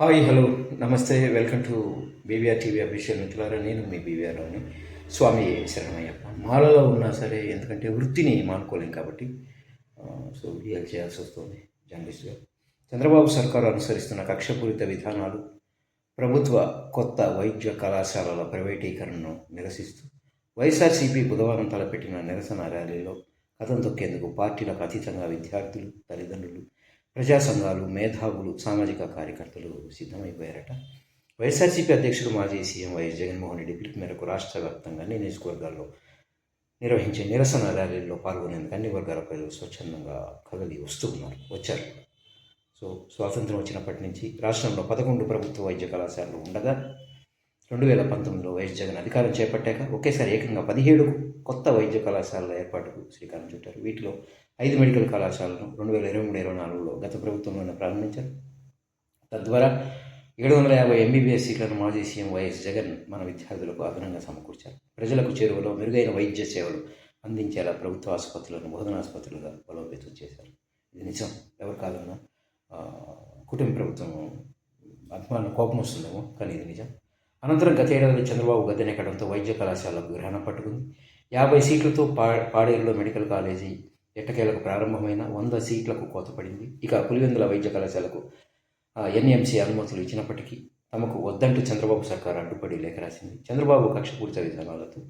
Hi hello నమస్తే welcome to BVR TV official మిత్రులారా నేను మీ బీవీఆర్లోని రావుని స్వామి శరణమయ్యప్ప. మాలలో ఉన్నా సరే ఎందుకంటే వృత్తిని మానుకోలేం కాబట్టి సో వీడియోలు చేయాల్సి వస్తుంది జర్నలిస్ట్గా చంద్రబాబు సర్కారు అనుసరిస్తున్న కక్షపూరిత విధానాలు ప్రభుత్వ కొత్త వైద్య కళాశాలల ప్రైవేటీకరణను నిరసిస్తూ వైఎస్ఆర్సీపీ బుధవారం తలపెట్టిన నిరసన ర్యాలీలో కథం తొక్కేందుకు పార్టీలకు అతీతంగా విద్యార్థులు తల్లిదండ్రులు ప్రజా సంఘాలు మేధావులు సామాజిక కార్యకర్తలు సిద్ధమైపోయారట. వైఎస్ఆర్సీపీ అధ్యక్షుడు మాజీ సీఎం వైఎస్ జగన్మోహన్ రెడ్డి పిలుపు మేరకు రాష్ట్ర వ్యాప్తంగా అన్ని నియోజకవర్గాల్లో నిర్వహించే నిరసన ర్యాలీల్లో పాల్గొనేందుకు అన్ని వర్గాల ప్రజలు స్వచ్ఛందంగా కదలి వస్తూ ఉన్నారు వచ్చారు. సో స్వాతంత్రం వచ్చినప్పటి నుంచి రాష్ట్రంలో పదకొండు ప్రభుత్వ వైద్య కళాశాలలు ఉండగా రెండు వేల పంతొమ్మిదిలో వైఎస్ జగన్ అధికారం చేపట్టాక ఒకేసారి ఏకంగా పదిహేడు కొత్త వైద్య కళాశాలల ఏర్పాటుకు శ్రీకారం చుట్టారు. వీటిలో ఐదు మెడికల్ కళాశాలను రెండు వేల ఇరవై మూడు ఇరవై నాలుగులో గత ప్రభుత్వంలోనే ప్రారంభించారు. తద్వారా ఏడు వందల యాభై ఎంబీబీఎస్ సీట్లను మాజీ సీఎం వైఎస్ జగన్ మన విద్యార్థులకు అదనంగా సమకూర్చారు. ప్రజలకు చేరువలో మెరుగైన వైద్య సేవలు అందించేలా ప్రభుత్వ ఆసుపత్రులను బోధనాసుపత్రులుగా బలోపేతం చేశారు. ఇది నిజం. ఎవరి కాదన్నా కుటుంబ ప్రభుత్వం అభిమానుల కోపం వస్తుందేమో కానీ ఇది నిజం. అనంతరం గత ఏడాది చంద్రబాబు గద్దెనెక్కడంతో వైద్య కళాశాలకు గ్రహణం పట్టుకుంది. యాభై సీట్లతో పా పాడేరులో మెడికల్ కాలేజీ ఎట్టకేలకు ప్రారంభమైన వంద సీట్లకు కోత పడింది. ఇక పులివెందుల వైద్య కళాశాలకు ఎన్ఎంసీ అనుమతులు ఇచ్చినప్పటికీ తమకు వద్దంటూ చంద్రబాబు సర్కార్ అడ్డుపడి లేఖ రాసింది. చంద్రబాబు కక్షపూరిత విధానాలతో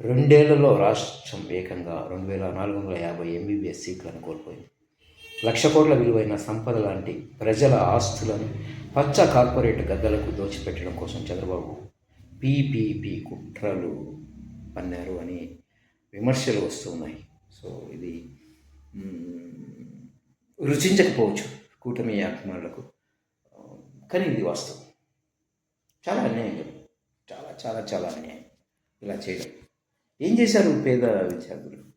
రెండేళ్ళలో రాష్ట్రం ఏకంగా రెండు వేల నాలుగు వందల యాభై ఎంబీబీఎస్ సీట్లను కోల్పోయింది. లక్ష కోట్ల విలువైన సంపద లాంటి ప్రజల ఆస్తులను పచ్చ కార్పొరేట్ గద్దలకు దోచిపెట్టడం కోసం చంద్రబాబు పీపీపీ కుట్రలు పన్నారు అని విమర్శలు వస్తున్నాయి సో ఇది రుచించకపోవచ్చు కూటమి అభిమానులకు కానీ ఇది వాస్తవం. చాలా అన్యాయం చాలా చాలా చాలా అన్యాయం. ఇలా చేయడం. ఏం చేశారు పేద విద్యార్థులు?